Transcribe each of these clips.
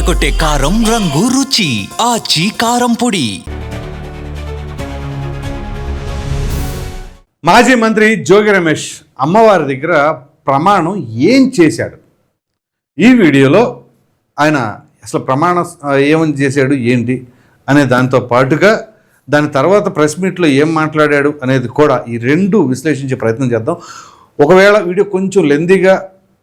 అదరకొట్టే కారం రంగు రుచి ఆచి కారం పొడి. మాజీ మంత్రి జోగి రమేష్ అమ్మవారి దగ్గర ప్రమాణం ఏం చేశాడు? ఈ వీడియోలో ఆయన అసలు ప్రమాణం ఏమని చేశాడు ఏంటి అనే దాంతో పాటుగా దాని తర్వాత ప్రెస్ మీట్లో ఏం మాట్లాడాడు అనేది కూడా ఈ రెండు విశ్లేషించే ప్రయత్నం చేద్దాం. ఒకవేళ వీడియో కొంచెం లెందీగా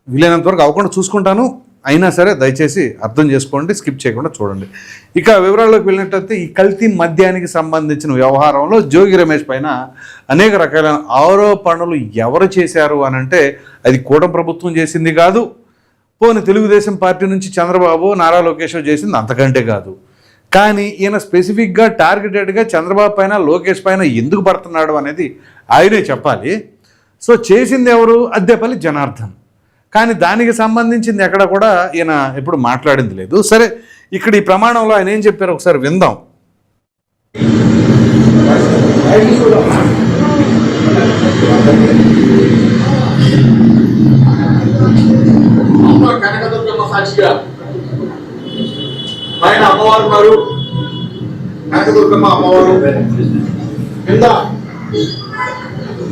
వీలైనంత వరకు అవ్వకుండా చూసుకుంటాను. అయినా సరే దయచేసి అర్థం చేసుకోండి స్కిప్ చేయకుండా చూడండి. ఇక వివరాల్లోకి వెళ్ళినట్టయితే ఈ కల్తీ మద్యానికి సంబంధించిన వ్యవహారంలో జోగి రమేష్ పైన అనేక రకాలైన ఆరోపణలు ఎవరు చేశారు అని అంటే అది కూడం ప్రభుత్వం చేసింది కాదు. పోని తెలుగుదేశం పార్టీ నుంచి చంద్రబాబు నారా లోకేష్ చేసింది అంతకంటే కాదు. కానీ ఈయన స్పెసిఫిక్గా టార్గెటెడ్గా చంద్రబాబు పైన లోకేష్ పైన ఎందుకు పడుతున్నాడు అనేది ఆయనే చెప్పాలి. సో చేసింది ఎవరు? అద్దెపల్లి జనార్దన్. కానీ దానికి సంబంధించింది ఎక్కడ కూడా ఈయన ఎప్పుడు మాట్లాడింది లేదు. సరే ఇక్కడ ఈ ప్రమాణంలో ఆయన ఏం చెప్పారు ఒకసారి విందాం. కనకదుర్గమ్మ సాక్షిగా. పైన అమ్మవారు కనకదుర్గమ్మ అమ్మవారు. కింద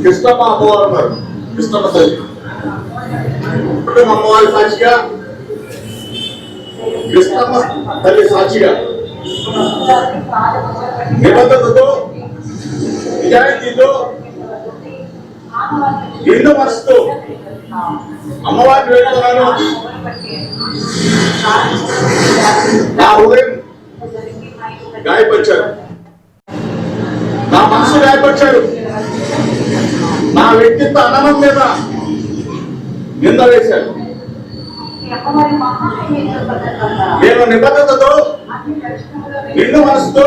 కృష్ణమ్మ అమ్మవారు కృష్ణమ్మ తల్లి కుటుంబ అమ్మవారి సాక్షిగా కృష్ణమ్మ తల్లి సాక్షిగా. నిబద్ధతతో నిజాయితీతో నిండు మనసుతో అమ్మవారిని వేడుకున్నాను నా హృదయం గాయపరిచారు. నా మనసు గాయపరిచారు. నా వ్యక్తిత్వ అన్నం మీద నింద వేశారు నేను నిబద్ధతతో నిండు మనసుతో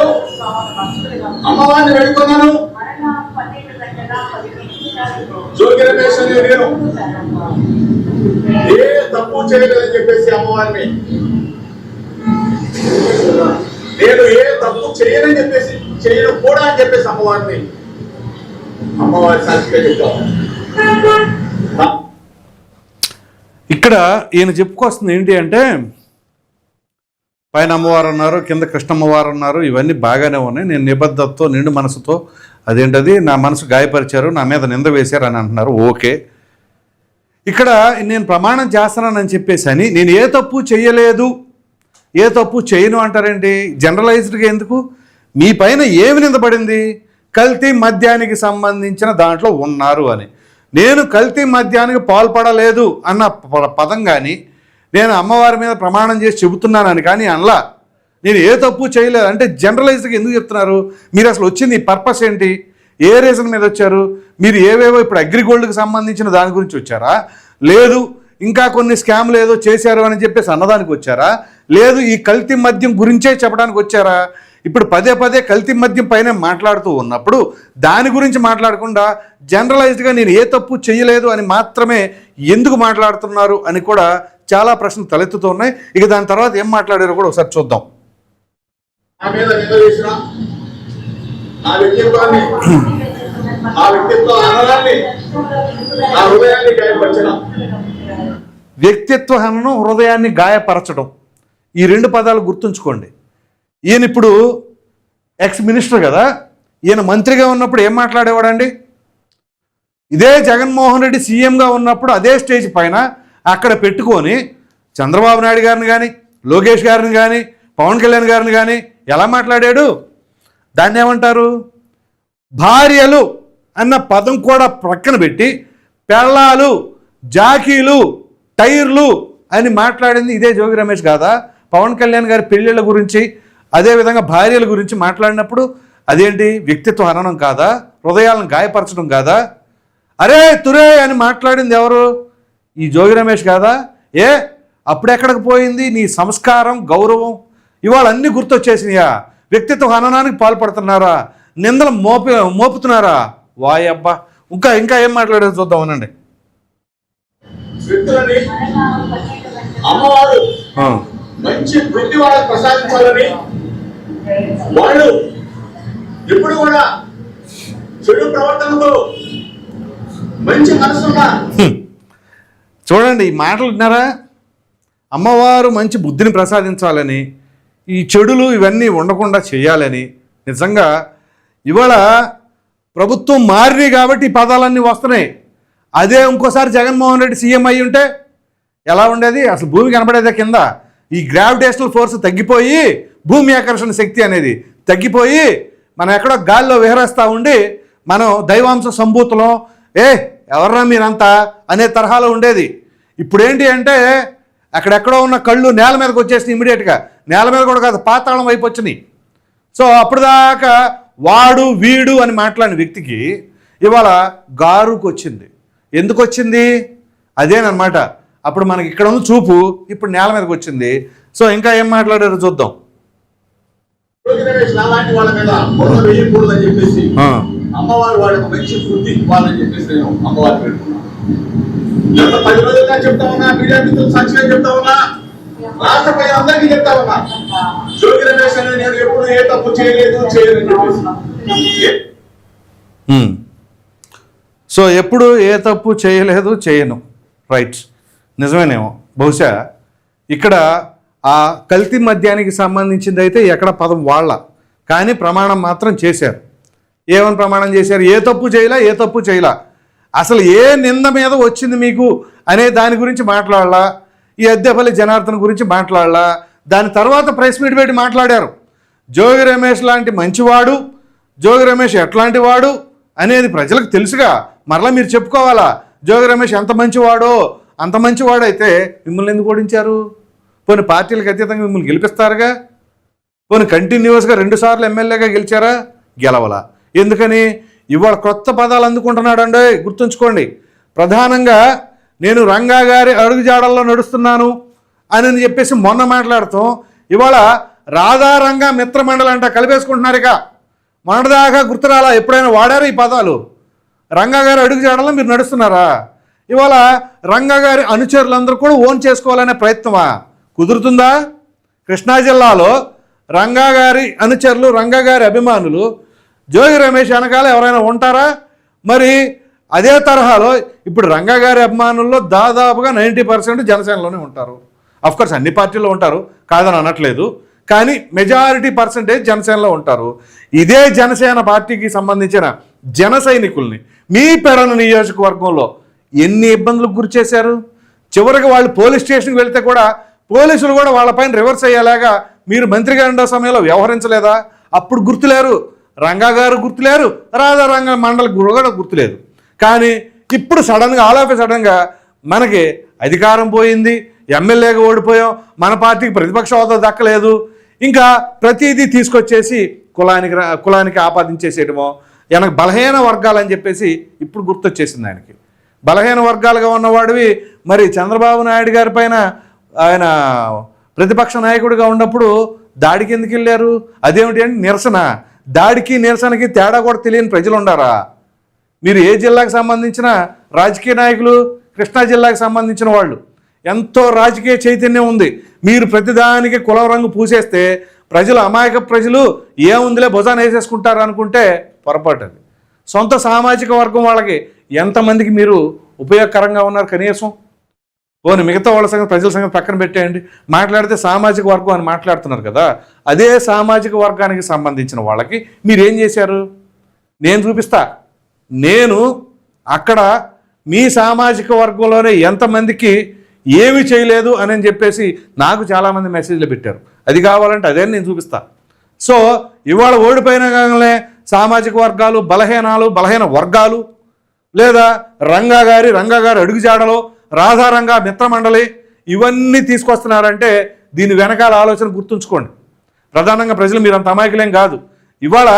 అమ్మవారిని వెళ్తున్నాను జోగి రమేష్ అనే నేను ఏ తప్పు చేయలేదని చెప్పేసి అమ్మవారిని నేను ఏ తప్పు చేయనని చెప్పేసి చేయను కూడా అని చెప్పేసి అమ్మవారిని అమ్మవారి సాక్షిగా చెప్తాను. ఇక్కడ ఈయన చెప్పుకొస్తుంది ఏంటి అంటే పైన అమ్మవారు ఉన్నారు కింద కృష్ణమ్మవారు ఉన్నారు ఇవన్నీ బాగానే ఉన్నాయి. నేను నిబద్ధతతో నిండు మనసుతో అదేంటది నా మనసు గాయపరిచారు నా మీద నింద వేశారు అని అంటున్నారు. ఓకే. ఇక్కడ నేను ప్రమాణం చేస్తున్నానని చెప్పేసి అని నేను ఏ తప్పు చేయలేదు. ఏ తప్పు చేయను అంటారేంటి? జనరలైజ్డ్గా ఎందుకు? మీ పైన ఏమి నిందపడింది? కల్తీ మద్యానికి సంబంధించిన దాంట్లో ఉన్నారు అని. నేను కల్తీ మద్యానికి పాల్పడలేదు అన్న ప- పదం కానీ నేను అమ్మవారి మీద ప్రమాణం చేసి చెబుతున్నానని కానీ అనలా. నేను ఏ తప్పు చేయలేదు. అంటే జనరలైజ్గా ఎందుకు చెప్తున్నారు? మీరు అసలు వచ్చింది పర్పస్ ఏంటి? ఏ రీజన్ మీద వచ్చారు? మీరు ఏవేవో ఇప్పుడు అగ్రిగోల్డ్కి సంబంధించిన దాని గురించి వచ్చారా? లేదు ఇంకా కొన్ని స్కామ్లు ఏదో చేశారు అని చెప్పేసి అన్నదానికి వచ్చారా? లేదు ఈ కల్తీ మద్యం గురించే చెప్పడానికి వచ్చారా? ఇప్పుడు పదే పదే కల్తీ మద్యం పైన మాట్లాడుతూ ఉన్నప్పుడు దాని గురించి మాట్లాడకుండా జనరలైజ్డ్గా నేను ఏ తప్పు చేయలేదు అని మాత్రమే ఎందుకు మాట్లాడుతున్నారు అని కూడా చాలా ప్రశ్నలు తలెత్తుతూ ఉన్నాయి. ఇక దాని తర్వాత ఏం మాట్లాడారో కూడా ఒకసారి చూద్దాం. నా వ్యక్తిత్వాన్ని నా వ్యక్తిత్వ నా హృదయాన్ని వ్యక్తిత్వ హననం హృదయాన్ని గాయపరచడం. ఈ రెండు పదాలు గుర్తుంచుకోండి. ఈయన ఇప్పుడు ఎక్స్ మినిస్టర్ కదా. ఈయన మంత్రిగా ఉన్నప్పుడు ఏం మాట్లాడేవాడండి? ఇదే జగన్మోహన్ రెడ్డి సీఎంగా ఉన్నప్పుడు అదే స్టేజ్ పైన అక్కడ పెట్టుకొని చంద్రబాబు నాయుడు గారిని కానీ లోకేష్ గారిని కానీ పవన్ కళ్యాణ్ గారిని కానీ ఎలా మాట్లాడాడు? దాన్ని ఏమంటారు? భార్యలు అన్న పదం కూడా ప్రక్కన పెట్టి పెళ్ళాలు జాకీలు టైర్లు అని మాట్లాడింది ఇదే జోగి రమేష్ కాదా? పవన్ కళ్యాణ్ గారి పెళ్ళిళ్ళ గురించి అదేవిధంగా భార్యల గురించి మాట్లాడినప్పుడు అదేంటి? వ్యక్తిత్వ హననం కాదా? హృదయాలను గాయపరచడం కాదా? అరే తురే అని మాట్లాడింది ఎవరు? ఈ జోగి రమేష్ కాదా? ఏ? అప్పుడెక్కడికి పోయింది? నీ సంస్కారం గౌరవం ఇవాళ అన్నీ గుర్తొచ్చేసినాయా? వ్యక్తిత్వ హననానికి పాల్పడుతున్నారా? నిందలు మోపి మోపుతున్నారా? వాయబ్బా ఇంకా ఇంకా ఏం మాట్లాడేది చూద్దాం అనండి. అమ్మవారు మంచి వృత్తి వాళ్ళకి ప్రసాదించాలని వాళ్ళు ఎప్పుడు కూడా చెడు ప్రవర్తనతో మంచి మనసున్న చూడండి ఈ మాటలు విన్నారా? అమ్మవారు మంచి బుద్ధిని ప్రసాదించాలని ఈ చెడులు ఇవన్నీ ఉండకుండా చేయాలని. నిజంగా ఇవాళ ప్రభుత్వం మారినాయి కాబట్టి ఈ పదాలన్నీ వస్తున్నాయి. అదే ఇంకోసారి జగన్మోహన్ రెడ్డి సీఎం అయ్యి ఉంటే ఎలా ఉండేది? అసలు భూమి కనపడేదే కింద. ఈ గ్రావిటేషనల్ ఫోర్స్ తగ్గిపోయి భూమి ఆకర్షణ శక్తి అనేది తగ్గిపోయి మనం ఎక్కడో గాల్లో విహరిస్తూ ఉండి మనం దైవాంశ సంభూతులం ఏ ఎవర్రా మీరంతా అనే తరహాలో ఉండేది. ఇప్పుడేంటి అంటే అక్కడెక్కడో ఉన్న కళ్ళు నేల మీదకి వచ్చేసి ఇమీడియట్గా నేల మీద కూడా కాదు పాతాళం వైపు వచ్చినాయి. సో అప్పుడు దాకా వాడు వీడు అని మాట్లాడిన వ్యక్తికి ఇవాళ గారుకు వచ్చింది ఎందుకు వచ్చింది అదేనమాట అప్పుడు మనకి ఇక్కడ ఉన్న చూపు ఇప్పుడు నేల మీదకి వచ్చింది. సో ఇంకా ఏం మాట్లాడారో చూద్దాం. యోగి రమేష్ నాలాంటి వాళ్ళ మీద బురద వేయకూడదని చెప్పేసి ఆ, అమ్మవారు వాళ్ళకి మంచి బుద్ధి ఇవ్వాలని చెప్పేసి నేను అమ్మవారు పెట్టుకున్నాను. గత పది రోజులుగా చెప్తా ఉన్నా మీడియా మిత్రులు సాక్షిగా చెప్తా ఉన్నా రాష్ట్ర ప్రజలందరికీ చెప్తా ఉన్నా యోగి రమేష్ అనేది నేను ఎప్పుడు ఏ తప్పు చేయలేదు చేయలేదని చెప్పేసి. ఏ- ఉమ్. సో ఎప్పుడు ఏ తప్పు చేయలేదు చేయను. రైట్ నిజమేనేమో. బహుశా ఇక్కడ ఆ కల్తీ మద్యానికి సంబంధించింది అయితే ఎక్కడ పదం వాళ్ళ. కానీ ప్రమాణం మాత్రం చేశారు. ఏమని ప్రమాణం చేశారు? ఏ తప్పు చేయలా ఏ తప్పు చేయలా? అసలు ఏ నింద మీద వచ్చింది మీకు అనే దాని గురించి మాట్లాడాలా? ఈ అద్దెపల్లి జనార్దన్ గురించి మాట్లాడాలా? దాని తర్వాత ప్రెస్ మీట్ పెట్టి మాట్లాడారు. జోగి రమేష్ లాంటి మంచివాడు జోగి రమేష్ ఎట్లాంటి వాడు అనేది ప్రజలకు తెలుసుగా. మరలా మీరు చెప్పుకోవాలా? జోగి రమేష్ ఎంత మంచివాడో? అంత మంచివాడైతే మిమ్మల్ని ఎందుకు ఓడించారు? పోనీ పార్టీలకు అతీతంగా మిమ్మల్ని గెలిపిస్తారుగా? పోనీ కంటిన్యూస్గా రెండుసార్లు ఎమ్మెల్యేగా గెలిచారా? గెలవలా. ఎందుకని? ఇవాళ కొత్త పదాలు అందుకుంటున్నాడండి గుర్తుంచుకోండి. ప్రధానంగా నేను రంగా గారి అడుగుజాడల్లో నడుస్తున్నాను అని చెప్పేసి మొన్న మాట్లాడుతాం ఇవాళ రాధారంగా మిత్రమండలి అంట కలిపేసుకుంటున్నారు ఇక. మొన్నటిదాకా గుర్తురాలా ఎప్పుడైనా వాడారు ఈ పదాలు? రంగా గారి అడుగుజాడల్లో మీరు నడుస్తున్నారా? ఇవాళ రంగా గారి అనుచరులందరూ కూడా ఓన్ చేసుకోవాలనే ప్రయత్నమా? కుదురుతుందా? కృష్ణా జిల్లాలో రంగా గారి అనుచరులు రంగా గారి అభిమానులు జోగి రమేష్ వెనకాల ఎవరైనా ఉంటారా? మరి అదే తరహాలో ఇప్పుడు రంగా గారి అభిమానుల్లో దాదాపుగా నైంటీ పర్సెంట్ జనసేనలోనే ఉంటారు. అఫ్కోర్స్ అన్ని పార్టీల్లో ఉంటారు కాదని అనట్లేదు. కానీ మెజారిటీ పర్సెంటేజ్ జనసేనలో ఉంటారు. ఇదే జనసేన పార్టీకి సంబంధించిన జన సైనికుల్ని మీ పెరణ నియోజకవర్గంలో ఎన్ని ఇబ్బందులకు గురి చేశారు? చివరికి వాళ్ళు పోలీస్ స్టేషన్కి వెళ్తే కూడా పోలీసులు కూడా వాళ్ళపైన రివర్స్ అయ్యేలాగా మీరు మంత్రిగా ఉండే సమయంలో వ్యవహరించలేదా? అప్పుడు గుర్తులేరు. రంగా గారు గుర్తులేరు. రాధారంగ మండలి గురు కూడా గుర్తులేదు. కానీ ఇప్పుడు సడన్గా ఆల్ ఆఫ్ సడన్గా మనకి అధికారం పోయింది. ఎమ్మెల్యేగా ఓడిపోయాం. మన పార్టీకి ప్రతిపక్ష హోదా దక్కలేదు. ఇంకా ప్రతిదీ తీసుకొచ్చేసి కులానికి రా- కులానికి ఆపాదించేసేయడమో వెనక బలహీన వర్గాలని చెప్పేసి ఇప్పుడు గుర్తొచ్చేసింది ఆయనకి. బలహీన వర్గాలుగా ఉన్నవాడివి. మరి చంద్రబాబు నాయుడు గారి పైన ఆయన ప్రతిపక్ష నాయకుడిగా ఉన్నప్పుడు దాడికి ఎందుకు వెళ్ళారు? అదేమిటి అంటే నిరసన. దాడికి నిరసనకి తేడా కూడా తెలియని ప్రజలు ఉండారా మీరు ఏ జిల్లాకు సంబంధించిన రాజకీయ నాయకులు? కృష్ణా జిల్లాకు సంబంధించిన వాళ్ళు. ఎంతో రాజకీయ చైతన్యం ఉంది. మీరు ప్రతిదానికి కులం రంగు పూసేస్తే ప్రజలు అమాయక ప్రజలు ఏముందిలే భుజాన్ని వేసేసుకుంటారు అనుకుంటే పొరపాటు అది సొంత సామాజిక వర్గం వాళ్ళకి ఎంతమందికి మీరు ఉపయోగకరంగా ఉన్నారు కనీసం? పోనీ మిగతా వాళ్ళ సంగతి ప్రజల సంగతి పక్కన పెట్టేయండి. మాట్లాడితే సామాజిక వర్గం అని మాట్లాడుతున్నారు కదా. అదే సామాజిక వర్గానికి సంబంధించిన వాళ్ళకి మీరేం చేశారు? నేను చూపిస్తా. నేను అక్కడ మీ సామాజిక వర్గంలోనే ఎంతమందికి ఏమి చేయలేదు అని చెప్పేసి నాకు చాలామంది మెసేజ్లు పెట్టారు. అది కావాలంటే అదే నేను చూపిస్తా. సో ఇవాళ ఓడిపోయిన కాగానే సామాజిక వర్గాలు బలహీనాలు బలహీన వర్గాలు లేదా రంగా గారి రంగా గారి అడుగుజాడలో రాధారంగా మిత్రమండలి ఇవన్నీ తీసుకొస్తున్నారంటే దీని వెనకాల ఆలోచన గుర్తుంచుకోండి. ప్రధానంగా ప్రజలు మీరు అంత అమాయకులేం కాదు. ఇవాళ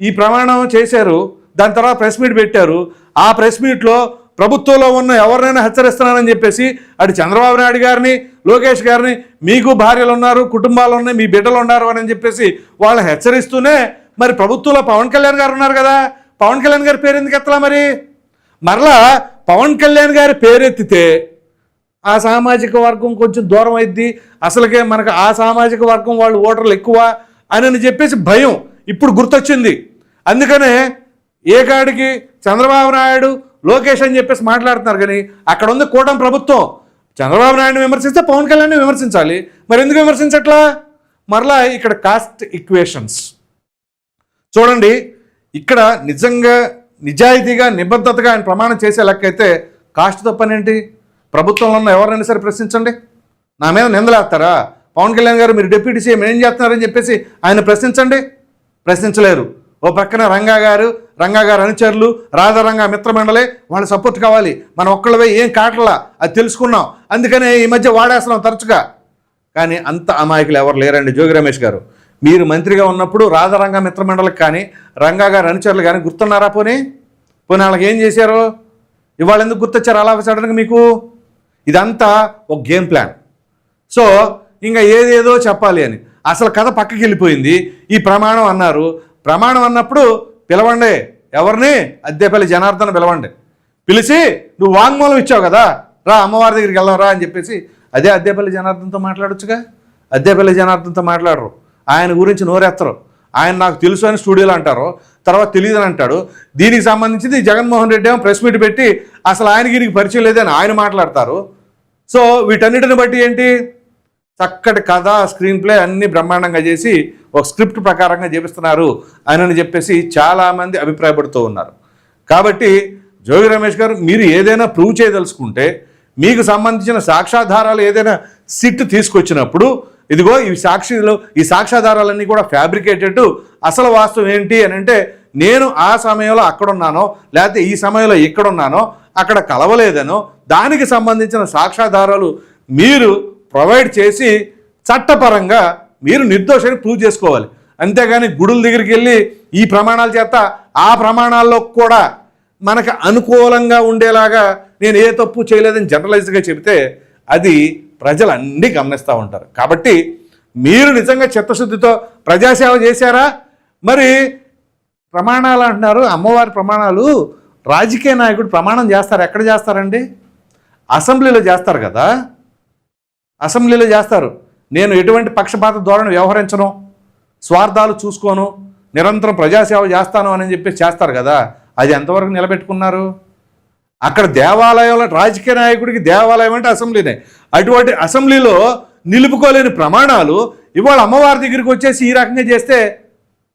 ఈ ప్రమాణం చేశారు దాని తర్వాత ప్రెస్ మీట్ పెట్టారు. ఆ ప్రెస్ మీట్లో ప్రభుత్వంలో ఉన్న ఎవరినైనా హెచ్చరిస్తున్నానని చెప్పేసి అటు చంద్రబాబు నాయుడు గారిని లోకేష్ గారిని మీకు భార్యలు ఉన్నారు కుటుంబాలు ఉన్నాయి మీ బిడ్డలు ఉన్నారు అని చెప్పేసి వాళ్ళని హెచ్చరిస్తూనే మరి ప్రభుత్వంలో పవన్ కళ్యాణ్ గారు ఉన్నారు కదా. పవన్ కళ్యాణ్ గారి పేరు ఎందుకు ఎత్తలా మరి? మరలా పవన్ కళ్యాణ్ గారి పేరెత్తితే ఆ సామాజిక వర్గం కొంచెం దూరం అయింది అసలుకే మనకు ఆ సామాజిక వర్గం వాళ్ళు ఓటర్లు ఎక్కువ అని అని చెప్పేసి భయం ఇప్పుడు గుర్తొచ్చింది. అందుకనే ఏ కాడికి చంద్రబాబు నాయుడు లోకేష్ అని చెప్పేసి మాట్లాడుతున్నారు కానీ అక్కడ ఉంది కూటమి ప్రభుత్వం. చంద్రబాబు నాయుడు విమర్శిస్తే పవన్ కళ్యాణ్ విమర్శించాలి. మరి ఎందుకు విమర్శించట్లా? మరలా ఇక్కడ కాస్ట్ ఈక్వేషన్స్ చూడండి ఇక్కడ నిజంగా నిజాయితీగా నిబద్ధతగా ఆయన ప్రమాణం చేసే లెక్కైతే కాస్ట్ తప్పనేంటి? ప్రభుత్వంలో ఉన్న ఎవరైనా సరే ప్రశ్నించండి. నా మీద నిందలేస్తారా? పవన్ కళ్యాణ్ గారు మీరు డిప్యూటీ సీఎం ఏం చేస్తున్నారని చెప్పేసి ఆయన ప్రశ్నించండి. ప్రశ్నించలేరు. ఓ పక్కన రంగా గారు రంగా గారు అనుచరులు రాధారంగా మిత్రమండలే వాళ్ళ సపోర్ట్ కావాలి. మనం ఒక్కళ్ళవే ఏం కాటలా? అది తెలుసుకున్నాం. అందుకనే ఈ మధ్య వాడేస్తున్నాం తరచుగా. కానీ అంత అమాయకులు ఎవరు లేరండి జోగి రమేష్ గారు. మీరు మంత్రిగా ఉన్నప్పుడు రాజరంగ మిత్రమండలికి కానీ రంగా గారు అనుచరులు కానీ గుర్తున్నారా పోనీ? పోనీ వాళ్ళకి ఏం చేశారు? ఇవాళ ఎందుకు గుర్తొచ్చారు అలా సడన్గా మీకు? ఇదంతా ఒక గేమ్ ప్లాన్. సో ఇంకా ఏదేదో చెప్పాలి అని. అసలు కథ పక్కకి వెళ్ళిపోయింది. ఈ ప్రమాణం అన్నారు. ప్రమాణం అన్నప్పుడు పిలవండి. ఎవరిని? అద్దెపల్లి జనార్దన్ పిలవండి. పిలిచి నువ్వు వాంగ్మూలం ఇచ్చావు కదా రా అమ్మవారి దగ్గరికి వెళ్దాం రా అని చెప్పేసి అదే అద్దెపల్లి జనార్దన్తో మాట్లాడొచ్చుగా? అద్దెపల్లి జనార్దన్తో మాట్లాడరు. ఆయన గురించి నోరెత్తరు. ఆయన నాకు తెలుసు అని స్టూడియోలో అంటారు. తర్వాత తెలియదు అని అంటాడు. దీనికి సంబంధించింది జగన్మోహన్ రెడ్డి ఏమో ప్రెస్ మీట్ పెట్టి అసలు ఆయన దీనికి పరిచయం లేదని ఆయన మాట్లాడతారు. సో వీటన్నిటిని బట్టి ఏంటి? చక్కటి కథ స్క్రీన్ ప్లే అన్ని బ్రహ్మాండంగా చేసి ఒక స్క్రిప్ట్ ప్రకారంగా చేపిస్తున్నారు అని చెప్పేసి చాలామంది అభిప్రాయపడుతూ ఉన్నారు. కాబట్టి జోగి రమేష్ గారు మీరు ఏదైనా ప్రూవ్ చేయదలుచుకుంటే మీకు సంబంధించిన సాక్ష్యాధారాలు ఏదైనా సిట్ తీసుకొచ్చినప్పుడు ఇదిగో ఈ సాక్షిలో ఈ సాక్ష్యాధారాలన్నీ కూడా ఫ్యాబ్రికేటెడ్. అసలు వాస్తవం ఏంటి అని అంటే నేను ఆ సమయంలో అక్కడున్నానో లేకపోతే ఈ సమయంలో ఇక్కడున్నానో అక్కడ కలవలేదనో దానికి సంబంధించిన సాక్ష్యాధారాలు మీరు ప్రొవైడ్ చేసి చట్టపరంగా మీరు నిర్దోషాన్ని ప్రూవ్ చేసుకోవాలి. అంతేగాని గుడుల దగ్గరికి వెళ్ళి ఈ ప్రమాణాల చేత ఆ ప్రమాణాల్లో కూడా మనకు అనుకూలంగా ఉండేలాగా నేను ఏ తప్పు చేయలేదని జనరలైజ్గా చెబితే అది ప్రజలు అన్నీ గమనిస్తూ ఉంటారు. కాబట్టి మీరు నిజంగా చిత్తశుద్ధితో ప్రజాసేవ చేశారా? మరి ప్రమాణాలు అంటున్నారు అమ్మవారి ప్రమాణాలు రాజకీయ నాయకుడు ప్రమాణం చేస్తారు. ఎక్కడ చేస్తారండి? అసెంబ్లీలో చేస్తారు కదా? అసెంబ్లీలో చేస్తారు. నేను ఎటువంటి పక్షపాత ధోరణి వ్యవహరించను స్వార్థాలు చూసుకోను నిరంతరం ప్రజాసేవ చేస్తాను అని చెప్పి చేస్తారు కదా? అది ఎంతవరకు నిలబెట్టుకున్నారు? అక్కడ దేవాలయంలో రాజకీయ నాయకుడికి దేవాలయం అంటే అసెంబ్లీనే. అటువంటి అసెంబ్లీలో నిలుపుకోలేని ప్రమాణాలు ఇవాళ అమ్మవారి దగ్గరికి వచ్చేసి ఈ రకంగా చేస్తే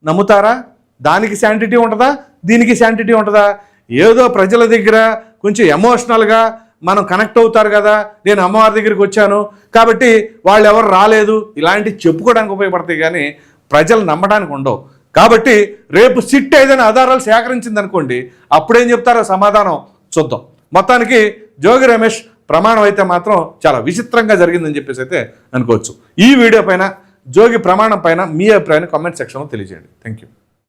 నమ్ముతారా? దానికి శాంటిటీ ఉంటుందా? దీనికి శాంటిటీ ఉంటుందా? ఏదో ప్రజల దగ్గర కొంచెం ఎమోషనల్గా మనం కనెక్ట్ అవుతారు కదా. నేను అమ్మవారి దగ్గరికి వచ్చాను. కాబట్టి వాళ్ళు ఎవరు రాలేదు. ఇలాంటివి చెప్పుకోవడానికి ఉపయోగపడతాయి కానీ ప్రజలు నమ్మడానికి ఉండవు. కాబట్టి రేపు సిట్ ఏదైనా ఆధారాలు సేకరించింది అనుకోండి అప్పుడేం చెప్తారో సమాధానం చూద్దాం. మొత్తానికి జోగి రమేష్ ప్రమాణం అయితే మాత్రం చాలా విచిత్రంగా జరిగిందని చెప్పేసి అయితే అనుకోవచ్చు. ఈ వీడియో పైన జోగి ప్రమాణం పైన మీ అభిప్రాయాన్ని కామెంట్ సెక్షన్లో తెలియజేయండి. Thank you